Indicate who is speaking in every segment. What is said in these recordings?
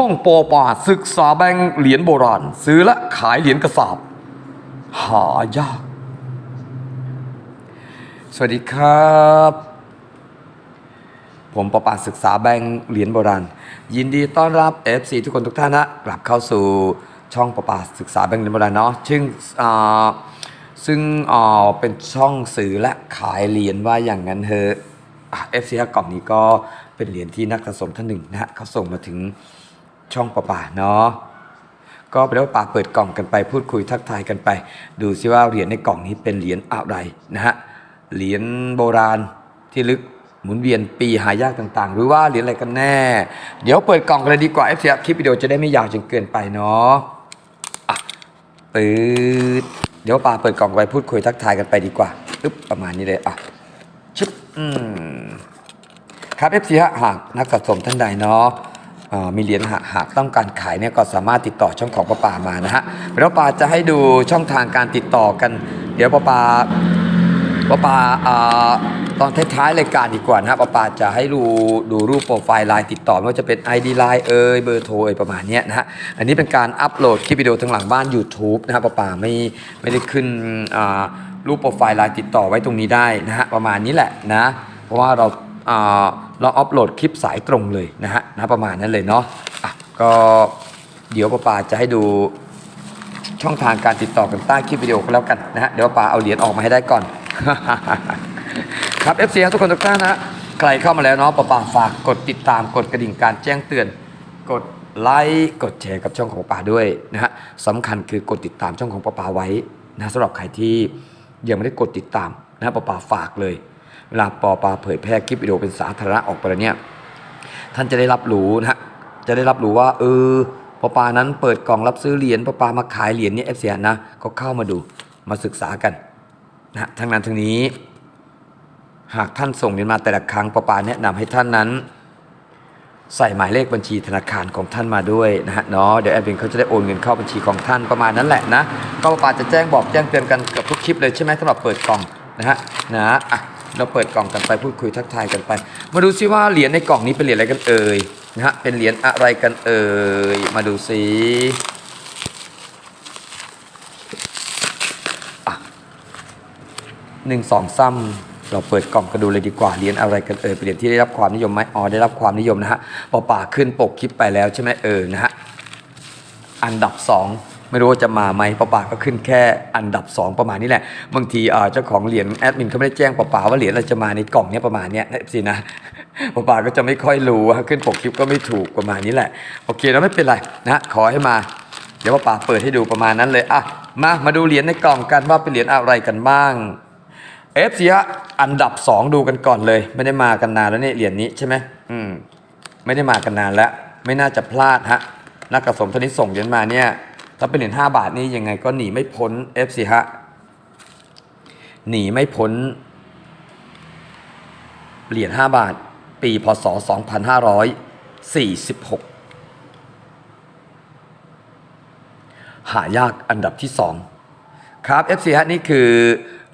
Speaker 1: ช่องปอปาศึกษาแบงค์เหรียญโบราณ ซื้อและขายเหรียญกระสาบ หายาก สวัสดีครับ ผมประปาศึกษาแบงค์เหรียญโบราณ ยินดีต้อนรับ FC ทุกคนทุกท่านนะกลับเข้าสู่ช่องประปาศึกษาแบงค์เหรียญโบราณเนาะซึ่งอ่าซึ่งอ่าเป็นช่องสื่อและขายเหรียญว่าอย่างนั้นเถอะเอฟซีกล่องนี้ก็เป็นเหรียญที่นักสะสมท่านหนึ่งนะฮะเขาส่งมาถึง ช่องประปาเนาะก็ไปแล้วป่าเปิดกล่องกันไป พูดคุยทักทายกันไป ดูซิว่าเหรียญในกล่องนี้เป็นเหรียญอะไรนะฮะเหรียญโบราณที่ลึกหมุนเวียนปีหายากต่างๆ หรือว่าเหรียญอะไรกันแน่ เดี๋ยวเปิดกล่องกันเลยดีกว่าเอฟซีคลิปวิดีโอจะได้ไม่ยาวจนเกินไปเนาะอะปืดเดี๋ยวป่าเปิดกล่องไปพูดคุยทักทายกันไปดีกว่าอึ๊บประมาณนี้เลยอะชึบอืมครับเอฟซีฮะหากนักสะสมท่านใดเนาะ มีเหรียญหากต้องการขายเนี่ยก็สามารถติดต่อช่องของป้าป่ามานะฮะแล้วป้าจะให้ดูช่องทางการติดต่อกัน เดี๋ยวป้าป่าป้าป่าตอนท้ายๆรายการดีกว่านะฮะป้าป่าจะให้ดูดูรูปโปรไฟล์ไลน์ติดต่อไม่ว่าจะเป็น ID ไลน์เอ่ยเบอร์โทรเอ่ยประมาณนี้นะฮะอันนี้เป็นการอัปโหลดคลิปวิดีโอทางหลังบ้าน YouTube นะฮะป้าป่าไม่ไม่ได้ขึ้นรูปโปรไฟล์ไลน์ติดต่อไว้ตรงนี้ได้นะฮะประมาณนี้แหละนะ เพราะว่าเรา เราอัปโหลดคลิปสายตรงเลยนะฮะนะประมาณนั้นเลยเนาะะก็เดี๋ยวป้าปาจะให้ดูช่องทางการติดต่อกันใต้คลิปวิดีโอก็แล้วกันนะฮะเดี๋ยวป้าเอาเหรียญออกมาให้ได้ก่อน ครับ FC ทุกคนทุกท่านนะฮะใครเข้ามาแล้วเนาะป้าปาฝากกดติดตามกดกระดิ่งการแจ้งเตือน กดไลค์กดแชร์กับช่องของป้าด้วยนะฮะสำคัญคือกดติดตามช่องของป้าปาไว้นะสำหรับใครที่ยังไม่ได้กดติดตามนะป้าปาฝากเลย เวลาปอปาเผยแพร่คลิปวิดีโอเป็นสาธารณะออกไปเนี่ยท่านจะได้รับรู้นะฮะจะได้รับรู้ว่า เออปอปานั้นเปิดกล่องรับซื้อเหรียญปอปามาขายเหรียญเนี่ยเอฟเซียนะก็เข้ามาดูมาศึกษากันนะฮะทั้งนั้นทั้งนี้ หากท่านส่งเหรียญมาแต่ละครั้งปอปาแนะนำให้ท่านนั้น ใส่หมายเลขบัญชีธนาคารของท่านมาด้วยนะฮะเนาะเดี๋ยวแอดมินเขาจะได้โอนเงินเข้าบัญชีของท่านประมาณนั้นแหละนะก็ปอปาจะแจ้งบอกแจ้งเตือนกันเกือบทุกคลิปเลยใช่ไหมสำหรับเปิดกล่องนะฮะนะอะ เราเปิดกล่องกันไปพูดคุยทักทายกันไป มาดูซิว่าเหรียญในกล่องนี้เป็นเหรียญอะไรกันเอ่ยนะฮะเป็นเหรียญอะไรกันเอ่ยมาดูซิหนึ่งสองซ้ำเราเปิดกล่องกันดูเลยดีกว่าเหรียญอะไรกันเอ่ยเป็นเหรียญที่ได้รับความนิยมไหมอ๋อได้รับความนิยมนะฮะปอป่าขึ้นปกคลิปไปแล้วใช่ไหมเออนะฮะอันดับ2 ไม่รู้ว่าจะมาไหมป้าป่าก็ขึ้นแค่อันดับ 2 ประมาณนี้แหละ บางทีเจ้าของเหรียญแอดมินเขาไม่ได้แจ้งป้าป่าว่าเหรียญอะไรจะมาในกล่องเนี้ยประมาณเนี้ยนะสินะป้าป่าก็จะไม่ค่อยรู้ขึ้นปกคลิปก็ไม่ถูกประมาณนี้แหละ โอเคแล้วไม่เป็นไรนะขอให้มา เดี๋ยวป้าป่าเปิดให้ดูประมาณนั้นเลยอะมามาดูเหรียญในกล่องกันว่าเป็นเหรียญอะไรกันบ้างเอฟซีฮะอันดับ 2 ดูกันก่อนเลย ไม่ได้มากันนานแล้วเนี่ยเหรียญนี้ใช่ไหมอืมไม่ได้มากันนานแล้ว ไม่น่าจะพลาดฮะนักกระสมท่านนี้ส่งเหรียญมาเนี่ย ถ้าเป็นเหรียญ5บาทนี่ยังไงก็หนีไม่พ้น FC ฮะหนีไม่พ้นเหรียญ5บาท ปีพศ 2546 หายากอันดับที่ 2 ครับ FC ฮะนี่คือ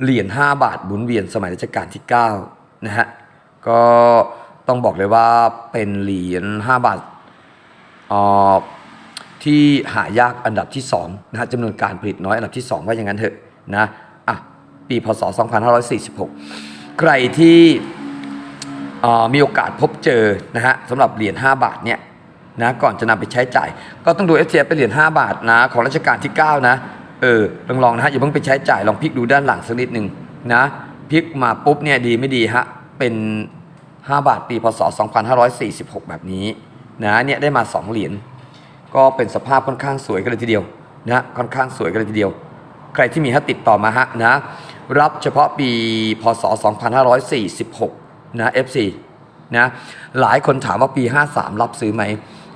Speaker 1: เหรียญ5บาทหมุนเวียนสมัยรัชกาลที่9นะฮะก็ต้องบอกเลยว่าเป็นเหรียญ5บาทอ่า ที่หายากอันดับที่2นะฮะจำนวนการผลิตน้อยอันดับที่ 2 ว่าอย่างนั้นเถอะนะอะปีพศ 2546 ใครที่มีโอกาสพบเจอนะฮะสำหรับเหรียญ5บาทเนี่ยนะก่อนจะนำไปใช้จ่าย ก็ต้องดู f t f เป็นเหรียญ5บาทนะของรัชกาลที่ 9 นะเออลองลองนะฮะอย่าเพิ่งไปใช้จ่ายลองพลิกดูด้านหลังสักนิดหนึ่งนะพลิกมาปุ๊บเนี่ยดีไม่ดีฮะเป็น 5 บาทปีพศ 2546 แบบนี้นะเนี่ยได้มา 2 เหรียญ ก็เป็นสภาพค่อนข้างสวยกันเลยทีเดียวนะค่อนข้างสวยกันเลยทีเดียว ใครที่มีฮะติดต่อมาฮะนะรับเฉพาะปีพศ 2546 นะ FC นะหลายคนถามว่าปี 53 รับซื้อไหม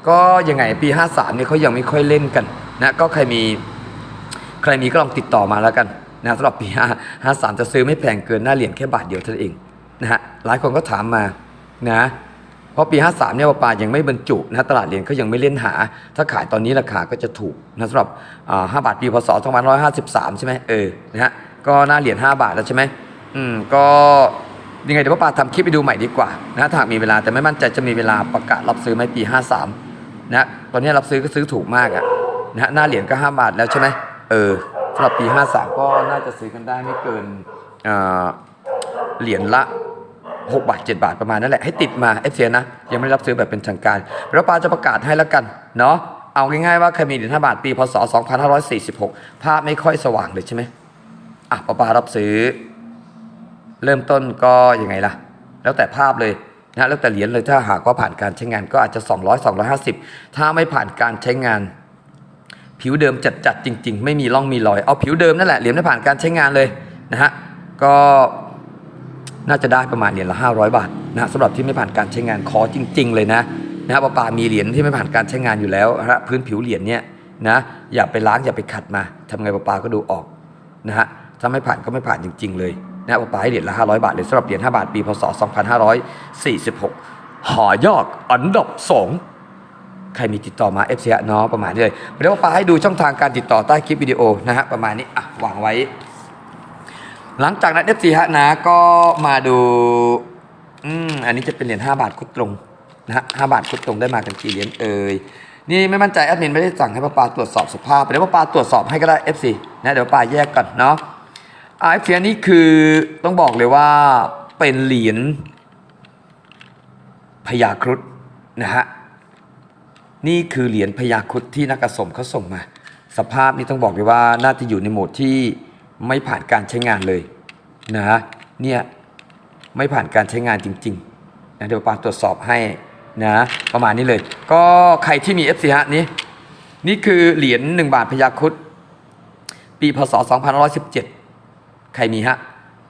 Speaker 1: ก็ยังไงปี 53เนี่ยเขายังไม่ค่อยเล่นกันนะก็ใครมีใครมีก็ลองติดต่อมาแล้วกันนะสำหรับปี 53 จะซื้อไม่แพงเกินหน้าเหรียญแค่บาทเดียวเท่านั้นเองนะฮะหลายคนก็ถามมานะ เพราะปี 53เนี่ยปาปายังไม่บรรจุนะตลาดเหรียญเขายังไม่เล่นหา ถ้าขายตอนนี้ราคาก็จะถูกนะสำหรับอ่า5บาทปีพศ2553 ใช่ไหมเออนะฮะก็หน้าเหรียญ5บาทแล้วใช่ไหมอืมก็ยังไงเดี๋ยวป้าปาทำคลิปไปดูใหม่ดีกว่านะถ้ามีเวลาแต่ไม่มั่นใจจะมีเวลาประกาศรับซื้อไหมปี 53นะตอนนี้รับซื้อก็ซื้อถูกมากอะนะฮะหน้าเหรียญก็ 5 บาทแล้วใช่ไหมเออสำหรับปี 53 ก็น่าจะซื้อกันได้ไม่เกินเเหรียญละ 6 บาท 7 บาทประมาณนั่นแหละให้ติดมาเอฟเนะ ยังไม่ได้รับซื้อแบบเป็นทางการแล้วปาจะประกาศให้แล้วกันเนาะเอาง่ายๆว่าเคยมีเหรียญ5บาทปีพศ 2546 ภาพไม่ค่อยสว่างเลยใช่ไหมอะปาปารับซื้อ เริ่มต้นก็ยังไงล่ะ แล้วแต่ภาพเลยนะแล้วแต่เหรียญเลยถ้าหากว่าผ่านการใช้งานก็อาจจะ 200 250 ถ้าไม่ผ่านการใช้งาน ผิวเดิมจัดๆจริง ๆ ไม่มีร่องมีรอย เอาผิวเดิมนั่นแหละเหรียญไม่ผ่านการใช้งานเลยนะฮะก็ น่าจะได้ประมาณเหรียญละ 500 บาทนะสำหรับที่ไม่ผ่านการใช้งานขอจริง ๆ เลยนะนะฮะปาปามีเหรียญที่ไม่ผ่านการใช้งานอยู่แล้วนะพื้นผิวเหรียญเนี่ยนะอย่าไปล้างอย่าไปขัดมาทำไงปาปาก็ดูออกนะฮะถ้าไม่ผ่านก็ไม่ผ่านจริง ๆ เลยนะปาปาให้เหรียญละ 500 บาทเลยสำหรับเหรียญ5บาทปีพศ 2546 หอยอกอันดับสองใครมีติดต่อมา f c เนาะประมาณนี้เลยเดี๋ยวปาให้ดูช่องทางการติดต่อใต้คลิปวิดีโอนะฮะประมาณนี้อะวางไว้ หลังจากนั้น f c ฮะนะก็มาดูอืมอันนี้จะเป็นเหรียญ5บาทคุดตรงนะฮะ5บาทคุดตรงได้มากันกี่เหรียญเอ่ยนี่ไม่มั่นใจแอดมินไม่ได้สั่งให้ป้าปาตรวจสอบสภาพเดี๋ยวป้าปาตรวจสอบให้ก็ได้ FC นะเดี๋ยวป้าแยกก่อนเนาะอ่า FC อันนี้คือต้องบอกเลยว่าเป็นเหรียญพญาครุฑนะฮะนี่คือเหรียญพญาครุดที่นักกระสมเขาส่งมา สภาพนี่ต้องบอกเลยว่าน่าจะอยู่ในโหมดที่ ไม่ผ่านการใช้งานเลยนะฮะเนี่ยไม่ผ่านการใช้งานจริงๆนะเดี๋ยวปาตรวจสอบให้นะประมาณนี้เลย ก็ใครที่มี FC ฮะนี้ นี่คือเหรียญ1บาทพญาครุดปีพศ2517 ใครมีฮะ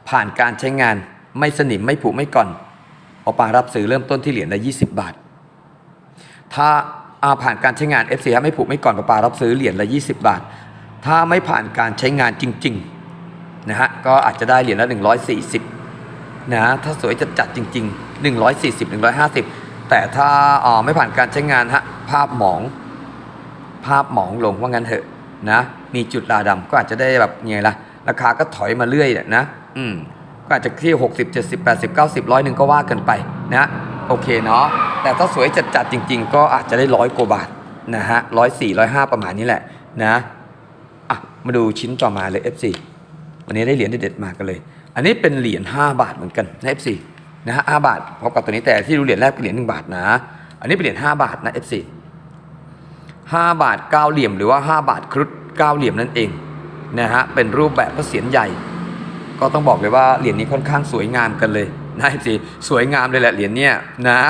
Speaker 1: ผ่านการใช้งานไม่สนิมไม่ผุไม่ก่อนเอาปารับซื้อเริ่มต้นที่เหรียญละ20 บาท ถ้าอาผ่านการใช้งาน FC ไม่ผูกไม่ก่อนประปารับซื้อเหรียญละ 20 บาท ถ้าไม่ผ่านการใช้งานจริง ๆ นะฮะก็อาจจะได้เหรียญละ140นะถ้าสวยจัดจัดจริง ๆ 140 150 แต่ถ้าอ่าไม่ผ่านการใช้งานฮะภาพหมอง ภาพหมองลงว่างั้นเถอะนะมีจุดลาดำก็อาจจะได้แบบไงล่ะราคาก็ถอยมาเรื่อยนะอืมก็อาจจะที่60 70 80 90ร้อยหนึ่งก็ว่ากันไปนะโอเคเนาะแต่ถ้าสวยจัดๆจริง ๆ ก็อาจจะได้ร้อยกว่าบาทนะฮะร้อยสี่ร้อยห้าประมาณนี้แหละนะอะมาดูชิ้นต่อมาเลย F4 วันนี้ได้เหรียญเด็ดๆมากันเลย อันนี้เป็นเหรียญ5บาทเหมือนกันนะ F4 นะฮะ5บาทพบกับตัวนี้แต่ที่ดูเหรียญแรกเป็นเหรียญ1บาทนะ อันนี้เป็นเหรียญ5บาทนะ F4 5บาท9เหลี่ยมหรือว่า 5 บาทครุฑ9เหลี่ยมนั่นเองนะฮะเป็นรูปแบบพระเศียรใหญ่ ก็ต้องบอกเลยว่าเหรียญนี้ค่อนข้างสวยงามกันเลยนะสิสวยงามเลยแหละเหรียญเนี้ยนะ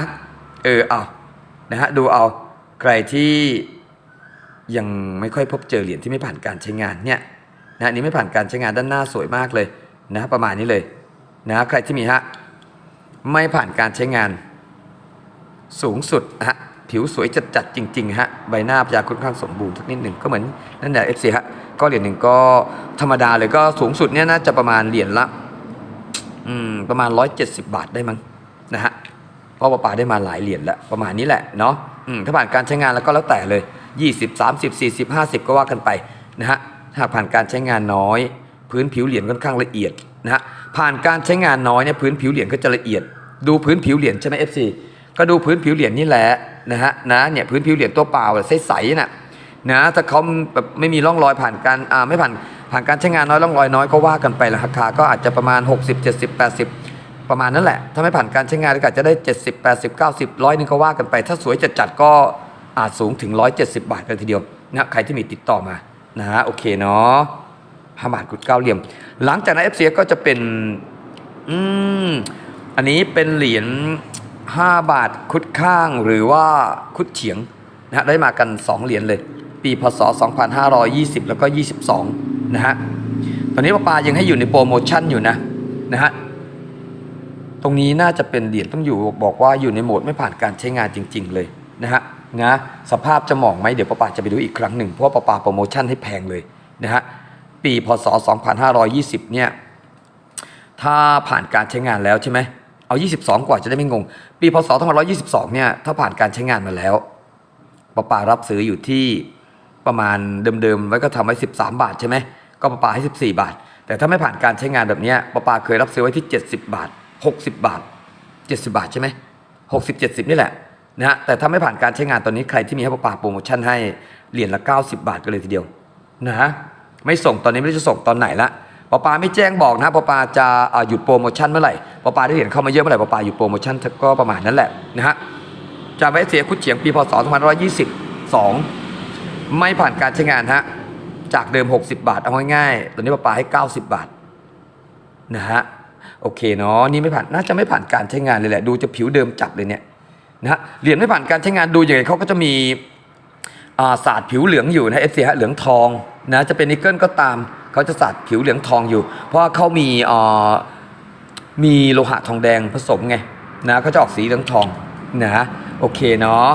Speaker 1: เออเอานะฮะดูเอาใครที่ยังไม่ค่อยพบเจอเหรียญที่ไม่ผ่านการใช้งานเนี่ย นะนี้ไม่ผ่านการใช้งานด้านหน้าสวยมากเลยนะประมาณนี้เลยนะใครที่มีฮะไม่ผ่านการใช้งาน สูงสุดนะฮะผิวสวยจัดๆจริงๆฮะใบหน้าพยาค่อนข้างสมบูรณ์สักนิดหนึ่งก็เหมือนนั่นแหละเอฟซีฮะก็เหรียญหนึ่งก็ธรรมดาเลยก็สูงสุดเนี่ยน่าจะประมาณเหรียญละอืมประมาณ 170 บาทได้มั้งนะฮะเพราะว่าป่าได้มาหลายเหรียญแล้วประมาณนี้แหละเนาะถ้าผ่านการใช้งานแล้วก็แล้วแต่เลย 20 30 40 50 ก็ว่ากันไปนะฮะ หากผ่านการใช้งานน้อย พื้นผิวเหรียญค่อนข้างละเอียดนะฮะผ่านการใช้งานน้อยเนี่ยพื้นผิวเหรียญก็จะละเอียด ดูพื้นผิวเหรียญใช่ไหม FC ก็ดูพื้นผิวเหรียญนี่แหละนะฮะนะเนี่ยพื้นผิวเหรียญตัวเปล่าใสๆน่ะนะถ้าเขาแบบไม่มีร่องรอยผ่านการอ่าไม่ผ่านผ่านการใช้งานน้อยร่องรอยน้อยก็ว่ากันไปราคาก็อาจจะประมาณ 60 70 80 ประมาณนั้นแหละ ถ้าไม่ผ่านการใช้งานก็อาจจะได้ 70 80 90ร้อยนึงก็ว่ากันไป ถ้าสวยจัดๆก็อาจสูงถึง 170 บาทกันทีเดียวนะใครที่มีติดต่อมา นะฮะโอเคเนาะห้าบาทกุดเก้าเหลี่ยม หลังจากนั้น FCX ก็จะเป็น อืม อันนี้เป็นเหรียญ5บาทคุดข้างหรือว่าคุดเฉียงนะฮะได้มากัน2เหรียญเลย ปีพศ 2520 แล้วก็ 22 นะฮะตอนนี้ป้าปายังให้อยู่ในโปรโมชั่นอยู่นะนะฮะตรงนี้น่าจะเป็นเหรียญต้องอยู่บอกว่าอยู่ในโหมดไม่ผ่านการใช้งานจริง ๆ เลยนะฮะ นะสภาพจะหมองไหมเดี๋ยวป้าปาจะไปดูอีกครั้งหนึ่ง เพราะว่าป้าปาโปรโมชั่นให้แพงเลยนะฮะปีพศ 2520 เนี่ยถ้าผ่านการใช้งานแล้วใช่ไหมเอา 22 กว่าจะได้ไม่งง ปีพศ 2522 เนี่ยถ้าผ่านการใช้งานมาแล้วปะปารับซื้ออยู่ที่ประมาณเดิมๆไว้ก็ทำไว้ 13 บาทใช่ไหมก็ปะปาให้ 14 บาท แต่ถ้าไม่ผ่านการใช้งานแบบนี้ยปะปาเคยรับซื้อไว้ที่ 70 บาท 60 บาท 70 บาทใช่ไหม60 70 นี่แหละ นะฮะแต่ถ้าไม่ผ่านการใช้งานตอนนี้ใครที่มีให้ปะปาโปรโมชั่นให้เหรียญละ 90 บาทกันเลยทีเดียวนะไม่ส่งตอนนี้ไม่รู้จะส่งตอนไหนละปะปาไม่แจ้งบอกนะปะปาจะหยุดโปรโมชั่นเมื่อไหร่ปะปาได้เหรียญเข้ามาเยอะเมื่อไหร่ปะปาหยุดโปรโมชั่นก็ประมาณนั้นแหละนะฮะจาไว้เสียคุดเฉียงปีพศ2522 ไม่ผ่านการใช้งานฮะจากเดิม 60 บาทเอาง่ายๆตอนนี้ปะปาให้ 90 บาทนะฮะโอเคเนาะนี่ไม่ผ่านน่าจะไม่ผ่านการใช้งานเลยแหละดูจะผิวเดิมจับเลยเนี่ย นะฮะเหรียญไม่ผ่านการใช้งานดูอย่างไรเขาก็จะมีาศาสตร์ผิวเหลืองอยู่นะเอฟซีฮะเหลืองทองนะจะเป็นนิกเกิลก็ตามเขาจะศาสตร์ผิวเหลืองทองอยู่ เพราะเขามีมีโลหะทองแดงผสมไงนะเขาจะออกสีเหลืองทองนะโอเคเนาะ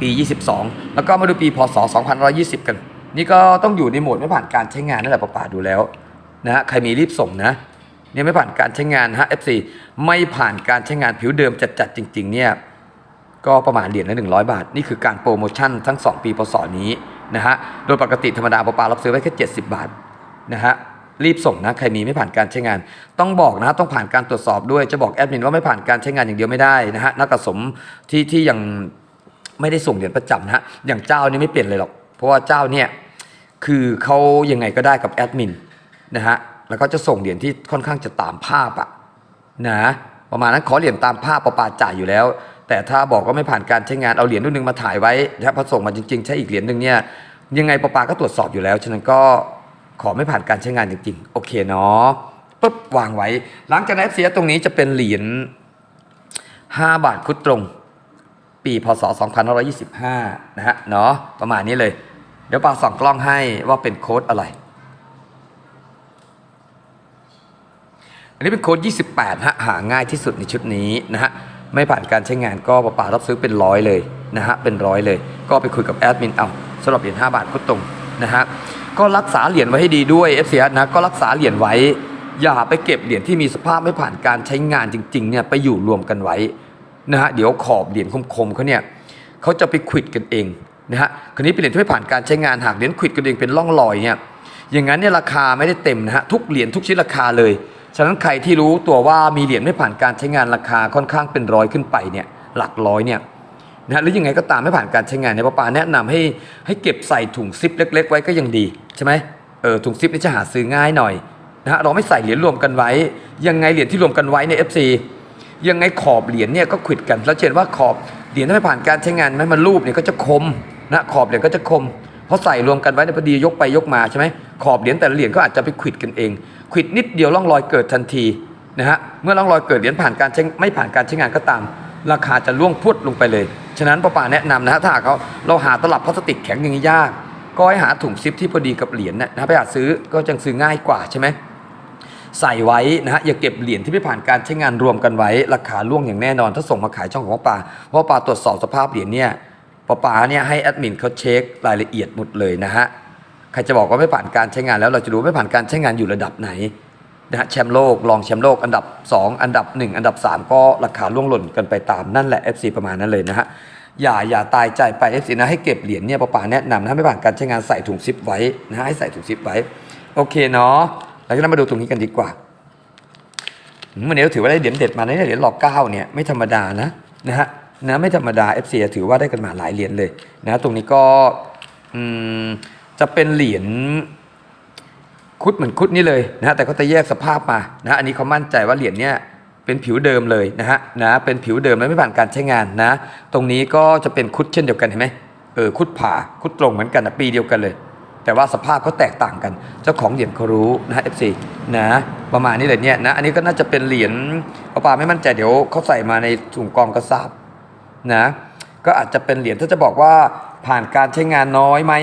Speaker 1: ปี 22 แล้วก็มาดูปีพศ2120 กัน นี่ก็ต้องอยู่ในโหมดไม่ผ่านการใช้งานนั่นแหละป่าๆดูแล้วนะฮะใครมีรีบส่งนะเนี่ยไม่ผ่านการใช้งานฮะ FC ไม่ผ่านการใช้งานผิวเดิมจัดๆจริง ๆ เนี่ย ก็ประมาณเหรียญละ100บาท นี่คือการโปรโมชั่นทั้ง 2 ปีพศนี้นะฮะโดยปกติธรรมดาปลาปารับซื้อไว้แค่70 บาทนะฮะรีบส่งนะใครมีไม่ผ่านการใช้งาน ต้องบอกนะต้องผ่านการตรวจสอบด้วยจะบอกแอดมินว่าไม่ผ่านการใช้งานอย่างเดียวไม่ได้นะฮะนักกระสมที่ที่ยังไม่ได้ส่งเหรียญประจำนะฮะอย่างเจ้านี่ไม่เปลี่ยนเลยหรอกเพราะว่าเจ้าเนี่ยคือเขายังไงก็ได้กับแอดมินนะฮะแล้วก็จะส่งเหรียญที่ค่อนข้างจะตามภาพอะนะประมาณนั้นขอเหรียญตามภาพประปาจ่ายอยู่แล้ว แต่ถ้าบอกว่าไม่ผ่านการใช้งานเอาเหรียญรุ่นหนึ่งมาถ่ายไว้ถ้าพอส่งมาจริงๆ ใช้อีกเหรียญหนึ่งเนี่ยยังไงปปาก็ตรวจสอบอยู่แล้ว ฉะนั้นก็ขอไม่ผ่านการใช้งานจริงๆ โอเคเนาะปุ๊บวางไว้ หลังจากนั้นเสียตรงนี้จะเป็นเหรียญ5บาทคุดตรง ปีพศ 2525 นะฮะเนาะประมาณนี้เลย เดี๋ยวปาส่องกล้องให้ว่าเป็นโค้ดอะไร อันนี้เป็นโค้ด 28 ฮะ หาง่ายที่สุดในชุดนี้นะฮะ ไม่ผ่านการใช้งานก็ป่ารับซื้อเป็นร้อยเลยนะฮะเป็นร้อยเลย ก็ไปคุยกับแอดมินเอาสำหรับเหรียญ5บาทพุตรงนะฮะก็รักษาเหรียญไว้ให้ดีด้วย FC นะก็รักษาเหรียญไว้ อย่าไปเก็บเหรียญที่มีสภาพไม่ผ่านการใช้งานจริงๆเนี่ยไปอยู่รวมกันไว้นะฮะเดี๋ยวขอบเหรียญคมๆเขาเนี่ยเขาจะไปขวิดกันเองนะฮะคราวนี้เป็นเหรียญที่ไม่ผ่านการใช้งานหากเหรียญขวิดกันเองเป็นร่องรอยเนี่ยอย่างนั้นเนี่ยราคาไม่ได้เต็มนะฮะทุกเหรียญทุกชิ้นราคาเลย ฉะนั้นใครที่รู้ตัวว่ามีเหรียญไม่ผ่านการใช้งานราคาค่อนข้างเป็นร้อยขึ้นไปเนี่ยหลักร้อยเนี่ยนะหรือยังไงก็ตามไม่ผ่านการใช้งานเนี่ยป้าปาแนะนำให้ให้เก็บใส่ถุงซิปเล็ก ๆ ไว้ก็ยังดีใช่ไหมเออถุงซิปนี่จะหาซื้อง่ายหน่อยนะฮะเราไม่ใส่เหรียญรวมกันไว้ ยังไงเหรียญที่รวมกันไว้ใน FC ยังไงขอบเหรียญเนี่ยก็ขิดกันแล้วเห็นว่าขอบเหรียญถ้าไม่ผ่านการใช้งานไม่มันรูปเนี่ยก็จะคมนะขอบเหรียญก็จะคม เพราะใส่รวมกันไว้ในพอดียกไปยกมาใช่ไหมขอบเหรียญแต่ละเหรียญก็อาจจะไปขิดกันเองขิดนิดเดียวร่องรอยเกิดทันทีนะฮะเมื่อร่องรอยเกิดเหรียญผ่านการใช้ไม่ผ่านการใช้งานก็ตาม ราคาจะล่วงพุดลงไปเลย ฉะนั้นป้าป่าแนะนำนะฮะถ้าเขาเราหาตลับพลาสติกแข็งอย่างนี้ยาก ก็ให้หาถุงซิปที่พอดีกับเหรียญนะนะไปหาซื้อก็จะซื้อง่ายกว่าใช่ไหมใส่ไว้นะฮะอย่าเก็บเหรียญที่ไม่ผ่านการใช้งานรวมกันไว้ ราคาล่วงอย่างแน่นอน ถ้าส่งมาขายช่องของป้าปาเพราะป้าตรวจสอบสภาพเหรียญเนี่ย ป้าป๋าเนี่ยให้แอดมินเขาเช็ครายละเอียดหมดเลยนะฮะ ใครจะบอกว่าไม่ผ่านการใช้งานแล้วเราจะรู้ไม่ผ่านการใช้งานอยู่ระดับไหนนะฮะแชมป์โลกรองแชมป์โลกอันดับ 2 อันดับ 1 อันดับ 3 ก็ราคาล่วงหล่นกันไปตามนั่นแหละ FC ประมาณนั้นเลยนะฮะอย่าอย่าตายใจไป FC นะให้เก็บเหรียญเนี่ยป้าป๋าแนะนำนะไม่ผ่านการใช้งานใส่ถุงซิปไว้นะฮะให้ใส่ถุงซิปไว้โอเคเนาะแล้วก็มาดูตรงนี้กันดีกว่ามวันนี้เราถือว่าได้เหรียญเด็ดมานะเนี่ยเหรียญหลอกเก้าเนี่ยไม่ธรรมดานะนะฮะ นะไม่ธรรมดา FC ถือว่าได้กันมาหลายเหรียญเลยนะตรงนี้ก็จะเป็นเหรียญคุดเหมือนคุดนี่เลยนะแต่เขาจะแยกสภาพมานะอันนี้เขามั่นใจว่าเหรียญเนี่ยเป็นผิวเดิมเลยนะฮะนะเป็นผิวเดิมและไม่ผ่านการใช้งานนะ ตรงนี้ก็จะเป็นคุดเช่นเดียวกันเห็นไหมเออคุดผ่าคุดตรงเหมือนกันนะปีเดียวกันเลย แต่ว่าสภาพเขาแตกต่างกัน เจ้าของเหรียญเขารู้นะฮะ FC นะประมาณนี้เลยเนี่ยนะอันนี้ก็น่าจะเป็นเหรียญป้าปาไม่มั่นใจเดี๋ยวเขาใส่มาในถุงกองกระสาบ นะก็อาจจะเป็นเหรียญถ้าจะบอกว่าผ่านการใช้งานน้อยไหม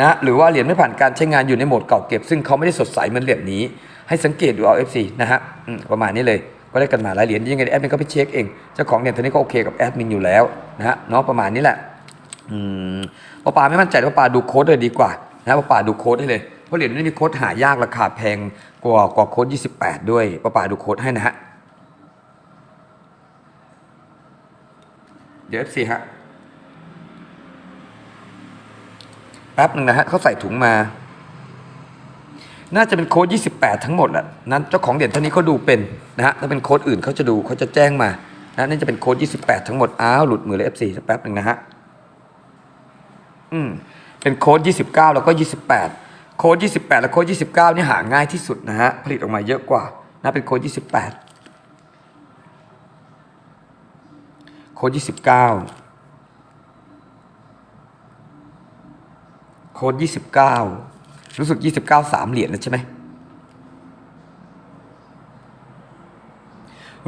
Speaker 1: นะหรือว่าเหรียญไม่ผ่านการใช้งานอยู่ในโหมดเก่าเก็บ ซึ่งเขาไม่ได้สดใสเหมือนเหรียญนี้ ให้สังเกตดูเอา FC นะฮะประมาณนี้เลยก็ได้กันมาหลายเหรียญยังไงแอดมินก็ไปเช็คเองเจ้าของเหรียญตัวนี้ก็โอเคกับแอดมินอยู่แล้วนะฮะเนาะประมาณนี้แหละอืมป้าปาไม่มั่นใจป้าปาดูโค้ดเลยดีกว่านะป้าปาดูโค้ดให้เลยเพราะเหรียญนี้มีโค้ดหายากราคาแพงกว่ากว่าโค้ด28 ด้วยป้าปาดูโค้ดให้นะฮะ เดี๋ยว FC ฮะแป๊บหนึ่งนะฮะเขาใส่ถุงมา น่าจะเป็นโค้ด 28 ทั้งหมดแหละนั้นเจ้าของเหรียญท่านนี้เขาดูเป็นนะฮะถ้าเป็นโค้ดอื่นเขาจะดูเขาจะแจ้งมานะนี่จะเป็นโค้ด 28 ทั้งหมด อ้าวหลุดมือเลย F4 สักแป๊บหนึ่งนะฮะอืมเป็นโค้ด 29 แล้วก็ 28 โค้ด 28 และโค้ด 29 นี่หาง่ายที่สุดนะฮะ ผลิตออกมาเยอะกว่านะเป็นโค้ด 28 ค้ด29โค้ด29รู้สึก29 3เก้าสามเหรียญแล้วใช่ไหม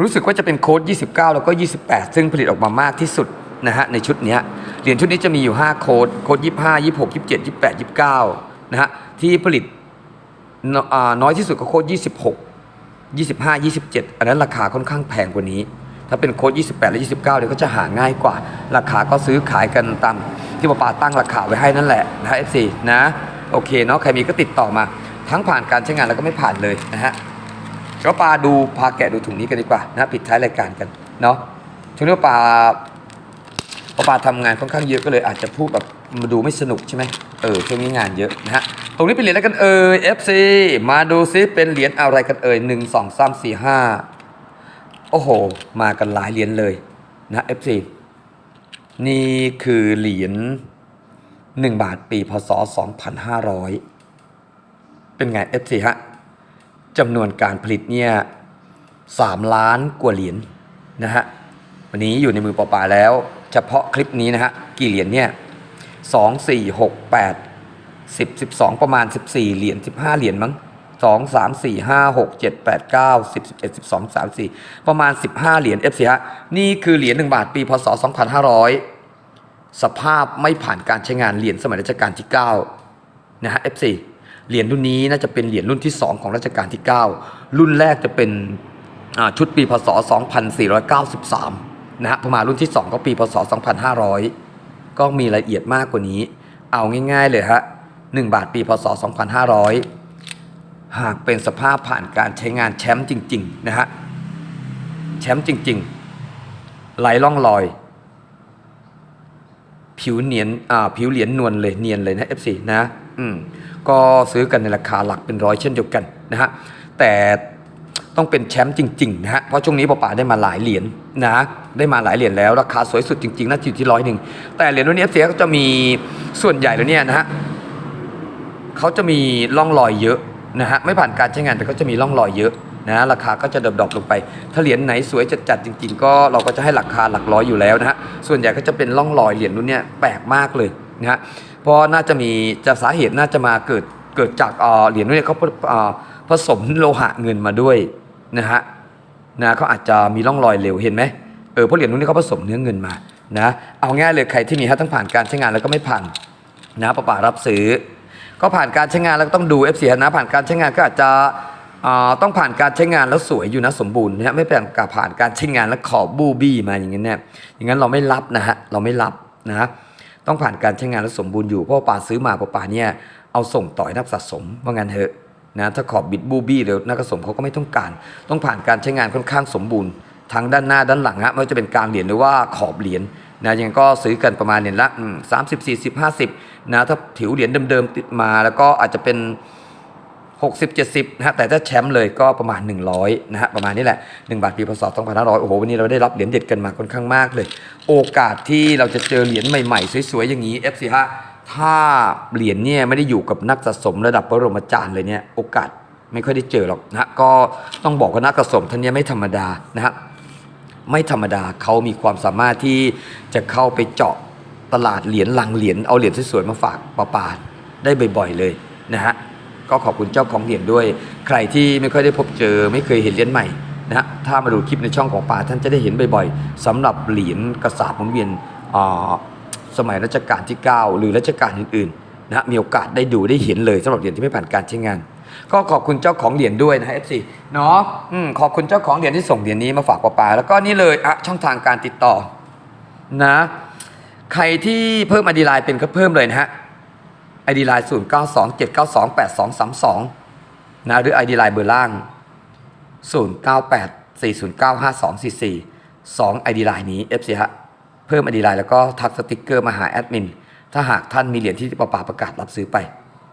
Speaker 1: รู้สึกว่าจะเป็นโค้ด 29 แล้วก็ 28 ซึ่งผลิตออกมามากที่สุดนะฮะในชุดนี้เหรียญชุดนี้จะมีอยู่ 5 โค้ด โค้ด 25 26 27 28 29 นะฮะที่ผลิตน้อยที่สุดก็โค้ด 26 25 27 อันนั้นราคาค่อนข้างแพงกว่านี้ ถ้าเป็นโค้ด28 และ 29เนี่ยวก็จะหาง่ายกว่า ราคาก็ซื้อขายกันตามที่ป้าปาตั้งราคาไว้ให้นั่นแหละนะฮะ FC นะโอเคเนาะใครมีก็ติดต่อมา ทั้งผ่านการใช้งานแล้วก็ไม่ผ่านเลยนะฮะก็ปาดูพาแกะดูถุงนี้กันดีกว่านะปิดท้ายรายการกันเนาะช่วงนี้ปาปาปาทำงานค่อนข้างเยอะก็เลยอาจจะพูดแบบมาดูไม่สนุกใช่ไหมเออช่วงนี้งานเยอะนะฮะตรงนี้เป็นเหรียญอะไรกันเอ่ย FC มาดูซิเป็นเหรียญอะไรกันเอ่ยหนึ่งสองสามสี่ห้า โอ้โห มากันหลายเหรียญเลยนะ FC นี่คือเหรียญหนึ่งบาทปีพศสองพันห้าร้อยเป็นไง FC ฮะจำนวนการผลิตเนี่ยสามล้านกว่าเหรียญนะฮะ วันนี้อยู่ในมือปอปาแล้ว เฉพาะคลิปนี้นะฮะ กี่เหรียญเนี่ยสองสี่หกแปดสิบสิบสองประมาณสิบสี่เหรียญสิบห้าเหรียญมั้ง สองสามสี่ห้าหกเจ็ดแปดเก้าสิบสิบเอ็ดสิบสองสามสี่ประมาณสิบห้าเหรียญเอฟซีฮะนี่คือเหรียญหนึ่งบาทปีพศสองพันห้าร้อยสภาพไม่ผ่านการใช้งานเหรียญสมัยรัชกาลที่เก้านะฮะ F4 เหรียญรุ่นนี้น่าจะเป็นเหรียญรุ่นที่ 2 ของรัชกาลที่ 9 รุ่นแรกจะเป็นชุดปีพศ 2493 นะฮะพอมารุ่นที่ 2 ก็ปีพศ 2500 ก็มีรายละเอียดมากกว่านี้ เอาง่ายๆเลยฮะ1บาทปีพศ 2500 หากเป็นสภาพผ่านการใช้งานแชมป์จริง ๆ นะฮะ แชมป์จริง ๆ ไหลล่องลอย ผิวเนียนอ่าผิวเหรียญนวลเลยเนียนเลยนะ F4 นะ อืม ก็ซื้อกันในราคาหลักเป็นร้อยเช่นเดียวกันนะฮะ แต่ต้องเป็นแชมป์จริง ๆ นะฮะ เพราะช่วงนี้ป้าป๋าได้มาหลายเหรียญนะได้มาหลายเหรียญแล้ว ราคาสวยสุดจริง ๆน่าจะอยู่ที่ร้อยหนึ่งแต่เหรียญรุ่นนี้ F4 ก็จะมีส่วนใหญ่แล้วเนี่ยนะฮะเขาจะมีร่องรอยเยอะ นะฮะไม่ผ่านการใช้งานแต่ก็จะมีร่องรอยเยอะนะราคาก็จะดรอปลงไป ถ้าเหรียญไหนสวยจัดๆจริง ๆ ก็เราก็จะให้ราคาหลักร้อยอยู่แล้วนะฮะส่วนใหญ่ก็จะเป็นร่องรอยเหรียญรุ่นเนี้ยแปลกมากเลยนะฮะเพราะน่าจะมีจะสาเหตุน่าจะมาเกิดเกิดจากเหรียญรุ่นเนี้ยเขาผสมโลหะเงินมาด้วยนะฮะนะเขาอาจจะมีร่องรอยเร็วเห็นไหมเออเพราะเหรียญรุ่นนี้เขาผสมเนื้อเงินมานะเอาง่ายเลยใครที่มีฮะทั้งผ่านการใช้งานแล้วก็ไม่ผ่านนะป้าป่ารับซื้อ ก็ผ่านการใช้งานแล้วก็ต้องดู FC นะผ่านการใช้งานก็อาจจะต้องผ่านการใช้งานแล้วสวยอยู่นะสมบูรณ์นะฮะไม่เป็นการผ่านการใช้งานแล้วขอบบูบี้มาอย่างนั้เนี่ยอย่างนั้นเราไม่รับนะฮะเราไม่รับนะต้องผ่านการใช้งานแล้วสมบูรณ์อยู่เพราะป่าซื้อมาป่าป่าเนี่ยเอาส่งต่อยนักสะสมว่างั้นเถอะนะถ้าขอบบิดบูบี้เดี๋ยวนักสะสมเขาก็ไม่ต้องการ ต้องผ่านการใช้งานค่อนข้างสมบูรณ์ทั้งด้านหน้าด้านหลังฮะไม่ว่าจะเป็นกลางเหรียญหรือว่าขอบเหรียญนะยังก็ซื้อกันประมาณเหรียญละสามสิบสี่สิบห้าสิบ นะถ้าผิวเหรียญเดิมๆติดมาแล้วก็อาจจะเป็น 60 70นะฮะแต่ถ้าแชมป์เลยก็ประมาณ 100นะฮะประมาณนี้แหละ 1 บาทปีพศ2500 โอ้โห วันนี้เราได้รับเหรียญเด็ดกันมาค่อนข้างมากเลย โอกาสที่เราจะเจอเหรียญใหม่ๆ สวยๆ อย่างนี้ FC ฮะถ้าเหรียญเนี่ยไม่ได้อยู่กับนักสะสมระดับปรมาจารย์เลยเนี่ยโอกาสไม่ค่อยได้เจอหรอกนะฮะก็ต้องบอกว่านักสะสมท่านนี้ไม่ธรรมดานะฮะไม่ธรรมดาเขามีความสามารถที่จะเข้าไปเจาะ ตลาดเหรียญลังเหรียญเอาเหรียญสวยๆมาฝากปาปาได้บ่อยๆเลยนะฮะก็ขอบคุณเจ้าของเหรียญด้วย ใครที่ไม่ค่อยได้พบเจอ ไม่เคยเห็นเหรียญใหม่นะฮะถ้ามาดูคลิปในช่องของป่าท่านจะได้เห็นบ่อยๆสำหรับเหรียญกระสาบหมุนเวียนอ่าสมัยรัชกาลที่ 9 หรือรัชกาลอื่นๆนะฮะมีโอกาสได้ดูได้เห็นเลยสำหรับเหรียญที่ไม่ผ่านการใช้งาน ก็ขอบคุณเจ้าของเหรียญด้วยนะฮะ FC เนาะอืมขอบคุณเจ้าของเหรียญที่ส่งเหรียญนี้มาฝากป่าป่าแล้วก็นี่เลยอะช่องทางการติดต่อนะ ใครที่เพิ่มอดีไลน์เป็นก็เพิ่มเลยนะฮะ ID Line 0 9 2 7 9 2 8 2 3 2นะหรือ ID Line เบอร์ล่าง0 9 8 4 0 9 5 2 4 4 2 ID Line นี้ FC ฮะเพิ่ม ID Line แล้วก็ทักสติกเกอร์มาหาแอดมินถ้าหากท่านมีเหรียญที่ประปาประกาศรับซื้อไป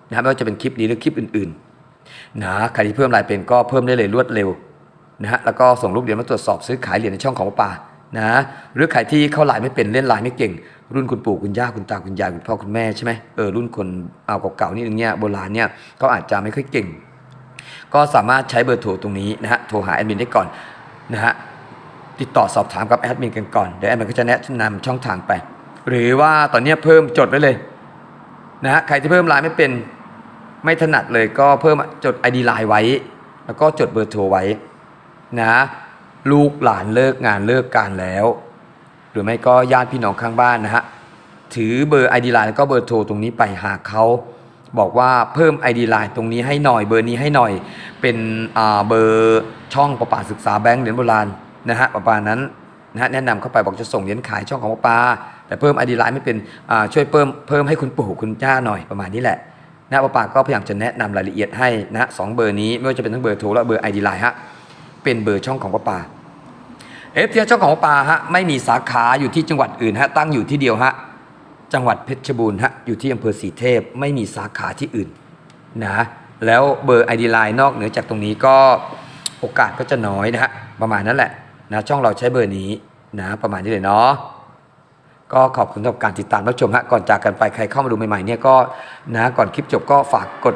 Speaker 1: นะไม่ว่าจะเป็นคลิปนี้หรือคลิปอื่นๆนะใครที่เพิ่มลายเป็นก็เพิ่มได้เลยรวดเร็วนะฮะแล้วก็ส่งรูปเหรียญมาตรวจสอบซื้อขายเหรียญในช่องของประปา นะหรือใครที่เข้าไลน์ไม่เป็นเล่นไลน์ไม่เก่ง รุ่นคุณปู่คุณย่าคุณตาคุณยายคุณพ่อคุณแม่ใช่ไหมเออรุ่นคนเอาเก่าๆนี่นึงเนี่ยโบราณเนี่ยก็อาจจะไม่ค่อยเก่ง ก็สามารถใช้เบอร์โทรตรงนี้นะฮะโทรหาแอดมินได้ก่อนนะฮะติดต่อสอบถามกับแอดมินกันก่อนเดี๋ยวแอดมินก็จะแนะนำช่องทางไป หรือว่าตอนนี้เพิ่มจดไว้เลยนะฮะใครที่เพิ่มไลน์ไม่เป็นไม่ถนัดเลยก็เพิ่มจด ID ไลน์ไว้ แล้วก็จดเบอร์โทรไว้นะ ลูกหลานเลิกงานเลิกการแล้ว หรือไม่ก็ญาติพี่น้องข้างบ้านนะฮะถือเบอร์ ID Line แล้วก็เบอร์โทรตรงนี้ไปหาเขาบอกว่าเพิ่ม ID Line ตรงนี้ให้หน่อยเบอร์นี้ให้หน่อย เป็นเบอร์ช่องประปาศึกษาแบงก์เหรียญโบราณนะฮะประมานั้นนะฮะแนะนำเข้าไปบอกจะส่งเหรียญขายช่องของประปา แต่เพิ่ม ID Line ไม่เป็นช่วยเพิ่มเพิ่มให้คุณปู่คุณย่าหน่อยประมาณนี้แหละนะประปาก็พยายามจะแนะนำรายละเอียดให้นะสองเบอร์นี้ไม่ว่าจะเป็นทั้งเบอร์โทรและเบอร์ ID Line ฮะ เป็นเบอร์ช่องของประปาเอฟทีเจ้าของปลาฮะไม่มีสาขาอยู่ที่จังหวัดอื่นฮะตั้งอยู่ที่เดียวฮะจังหวัดเพชรบูรณ์ฮะอยู่ที่อำเภอสีเทพไม่มีสาขาที่อื่นนะแล้วเบอร์ ID Line นอกเหนือจากตรงนี้ก็โอกาสก็จะน้อยนะฮะประมาณนั้นแหละนะช่องเราใช้เบอร์นี้นะประมาณนี้เลยเนาะก็ขอบคุณสำหรับการติดตามรับชมฮะก่อนจากกันไปใครเข้ามาดูใหม่ๆเนี่ยก็นะก่อนคลิปจบก็ฝากกด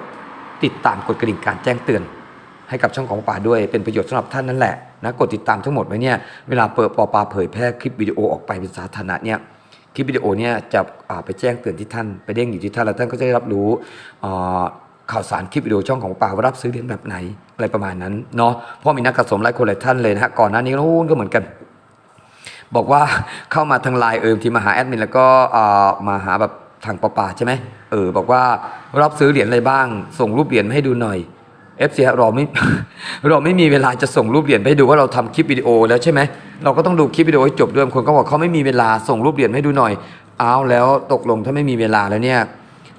Speaker 1: ติดตามกดกระดิ่งการแจ้งเตือน ให้กับช่องของป่าด้วยเป็นประโยชน์สำหรับท่านนั่นแหละนะกดติดตามทั้งหมดไว้เนี่ยเวลาเปิดปอปาเผยแพร่คลิปวิดีโอออกไปเป็นสาธารณะเนี่ยคลิปวิดีโอเนี่ยจะไปแจ้งเตือนที่ท่านไปเด้งอยู่ที่ท่านแล้วท่านก็จะได้รับรู้ข่าวสารคลิปวิดีโอช่องของป่าว่ารับซื้อเหรียญแบบไหนอะไรประมาณนั้นเนาะเพราะมีนักสะสมหลายคนหลายท่านเลยนะฮะก่อนหน้านี้ก็นู้นก็เหมือนกัน บอกว่าเข้ามาทางไลน์เอิมที่มาหาแอดมินแล้วก็มาหาแบบทางปอปาใช่ไหมเออบอกว่ารับซื้อเหรียญอะไรบ้าง ส่งรูปเหรียญมาให้ดูหน่อย FC ฮะเราไม่เราไม่มีเวลาจะส่งรูปเหรียญไปให้ดูว่าเราทำคลิปวิดีโอแล้วใช่ไหมเราก็ต้องดูคลิปวิดีโอให้จบด้วยบางคนก็บอกเขาไม่มีเวลาส่งรูปเหรียญให้ดูหน่อยอ้าวแล้วตกลงถ้าไม่มีเวลาแล้วเนี่ย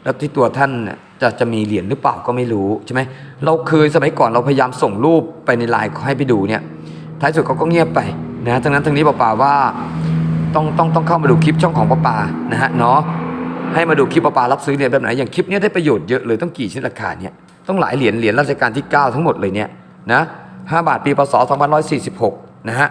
Speaker 1: แล้วที่ตัวท่านจะจะมีเหรียญหรือเปล่าก็ไม่รู้ใช่ไหมเราเคยสมัยก่อนเราพยายามส่งรูปไปในไลน์ให้ไปดูเนี่ยท้ายสุดเขาก็เงียบไปนะทั้งนั้นทั้งนี้ป่าว่าต้องต้องต้องเข้ามาดูคลิปช่องของป่านะฮะเนาะให้มาดูคลิปปลาปลารับซื้อเหรียญแบบไหนอย่างคลิปเนี้ยได้ประโยชน์เยอะเลยต้องกี่ชิ้นราคาเนี่ย ต้องหลายเหรียญเหรียญรัชกาลที่ 9 ทั้งหมดเลยเนี่ยนะ5บาทปีพศ2546 นะฮะ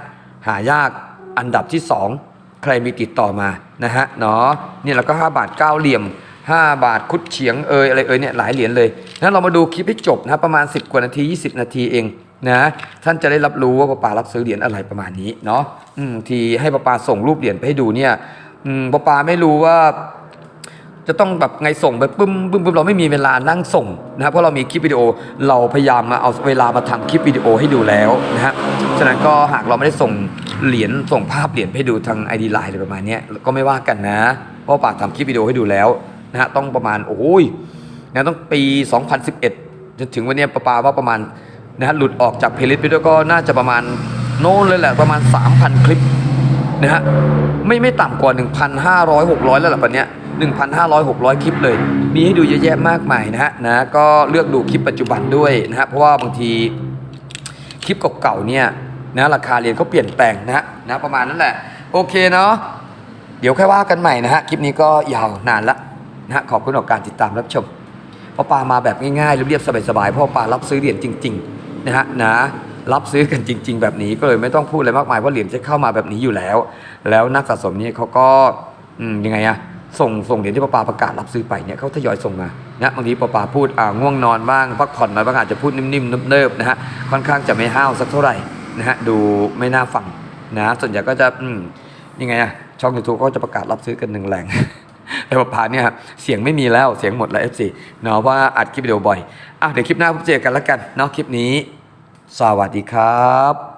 Speaker 1: หายากอันดับที่ 2 ใครมีติดต่อมานะฮะเนาะเนี่ยแล้วก็ 5 บาท 9 เหลี่ยม 5 บาทคุดเฉียงเอยอะไรเอยเนี่ยหลายเหรียญเลยนะเรามาดูคลิปให้จบนะประมาณ 10 กว่านาที 20 นาทีเองนะท่านจะได้รับรู้ว่าปลาปารับซื้อเหรียญอะไรประมาณนี้เนาะที่ให้ปลาปาส่งรูปเหรียญไปให้ดูเนี่ยปลาปาไม่รู้ว่า จะต้องแบบไงส่งไปปึ้มปึ้มปึ้มเราไม่มีเวลานั่งส่งนะครับเพราะเรามีคลิปวิดีโอเราพยายามมาเอาเวลามาทำคลิปวิดีโอให้ดูแล้วนะฮะฉะนั้นก็หากเราไม่ได้ส่งเหรียญส่งภาพเหรียญให้ดูทาง ID Line อะไรประมาณนี้ก็ไม่ว่ากันนะเพราะปากทำคลิปวิดีโอให้ดูแล้วนะฮะต้องประมาณโอ้ยนะต้องปี 2011จนถึงวันนี้ประปาว่าประมาณนะฮะหลุดออกจากเพลย์ลิสต์ไปด้วยก็น่าจะประมาณโน่นเลยแหละประมาณ 3,000 คลิปนะฮะไม่ไม่ต่ำกว่า 1,500 600 แล้วล่ะปันเนี้ย 1,500 600 คลิปเลย มีให้ดูเยอะแยะมากมายนะฮะนะก็เลือกดูคลิปปัจจุบันด้วยนะฮะเพราะว่าบางทีคลิปเก่าๆเนี่ยนะราคาเหรียญเขาเปลี่ยนแปลงนะฮะนะประมาณนั้นแหละ โอเคเนาะเดี๋ยวค่อยว่ากันใหม่นะฮะ คลิปนี้ก็ยาวนานละนะฮะขอบคุณต่อการติดตามรับชมพราะปามาแบบง่ายๆเรียบๆสบายๆพราะปารับซื้อเหรียญจริงๆนะฮะนะรับซื้อกันจริง ๆ แบบนี้ก็เลยไม่ต้องพูดอะไรมากมายเพราะเหรียญจะเข้ามาแบบนี้อยู่แล้ว แล้วนักสะสมนี่เขาก็ยังไงอะ ส่งส่งเหรียญที่ปปาประกาศรับซื้อไปเนี่ยเขาทยอยส่งมานะบางทีปปาพูดอ่าง่วงนอนบ้างพักผ่อนน้อยบางอาจจะพูดนิ่มๆเนิบๆนะฮะค่อนข้างจะไม่ห้าวสักเท่าไหร่นะฮะดูไม่น่าฟังนะส่วนใหญ่ก็จะอืมยังไงอะช่องยูทูบก็จะประกาศรับซื้อกันหนึ่งแรงแต่ปปาเนี่ยเสียงไม่มีแล้วเสียงหมดแล้ว FC เนาะว่าอัดคลิปวิดีโอบ่อยอะเดี๋ยวคลิปหน้าพบเจอกันแล้วกันเนาะคลิปนี้ สวัสดีครับ